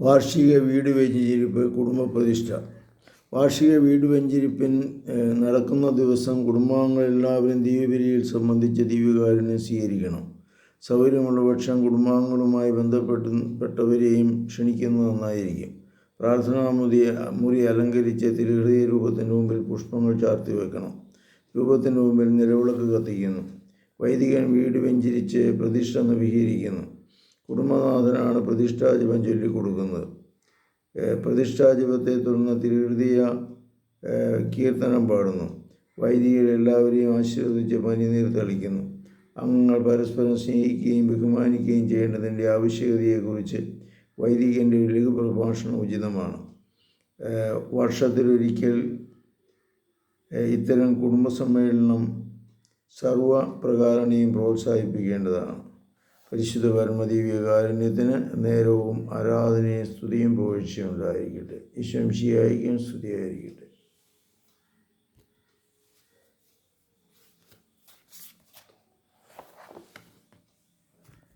വാർഷിക വീട് വെഞ്ചിരിപ്പ് കുടുംബ പ്രതിഷ്ഠ വാർഷിക വീട് വെഞ്ചിരിപ്പിൻ നടക്കുന്ന ദിവസം കുടുംബാംഗങ്ങളെല്ലാവരും ദിവ്യബലിയിൽ സംബന്ധിച്ച് ദിവ്യകാരനെ സ്വീകരിക്കണം. സൗകര്യമുള്ള പക്ഷം കുടുംബാംഗങ്ങളുമായി ബന്ധപ്പെട്ട് പെട്ടവരെയും ക്ഷണിക്കുന്നത് നന്നായിരിക്കും. പ്രാർത്ഥനാ മുറി മുറി അലങ്കരിച്ച് തിരുഹൃദയ രൂപത്തിന്റെ മുമ്പിൽ പുഷ്പങ്ങൾ ചാർത്തി വെക്കണം. രൂപത്തിന്റെ മുമ്പിൽ നിലവിളക്ക് കത്തിക്കുന്നു. വൈദികൻ വീട് വെഞ്ചരിച്ച് പ്രതിഷ്ഠ നവീകരിക്കുന്നു. കുടുംബനാഥനാണ് പ്രതിഷ്ഠാജപം ചൊല്ലിക്കൊടുക്കുന്നത്. പ്രതിഷ്ഠാജപത്തെ തുടർന്ന് തിരുഹൃദയ കീർത്തനം പാടുന്നു. വൈദികർ എല്ലാവരെയും ആശീർവദിച്ച് പനിനീർ തളിക്കുന്നു. അംഗങ്ങൾ പരസ്പരം സ്നേഹിക്കുകയും ബഹുമാനിക്കുകയും ചെയ്യേണ്ടതിന്റെ ആവശ്യകതയെക്കുറിച്ച് വൈദികന്റെ ലഘു പ്രഭാഷണം ഉചിതമാണ്. വർഷത്തിലൊരിക്കൽ ഇത്തരം കുടുംബ സമ്മേളനം സർവ പ്രോത്സാഹിപ്പിക്കേണ്ടതാണ്. പരിശുദ്ധ പരമദിവ്യകാരുണ്യത്തിന് നേരവും ആരാധനയും സ്തുതിയും പോഴ്ചയും ഉണ്ടായിരിക്കട്ടെ. ഈശ്വംശിയായിരിക്കും സ്തുതിയായിരിക്കട്ടെ.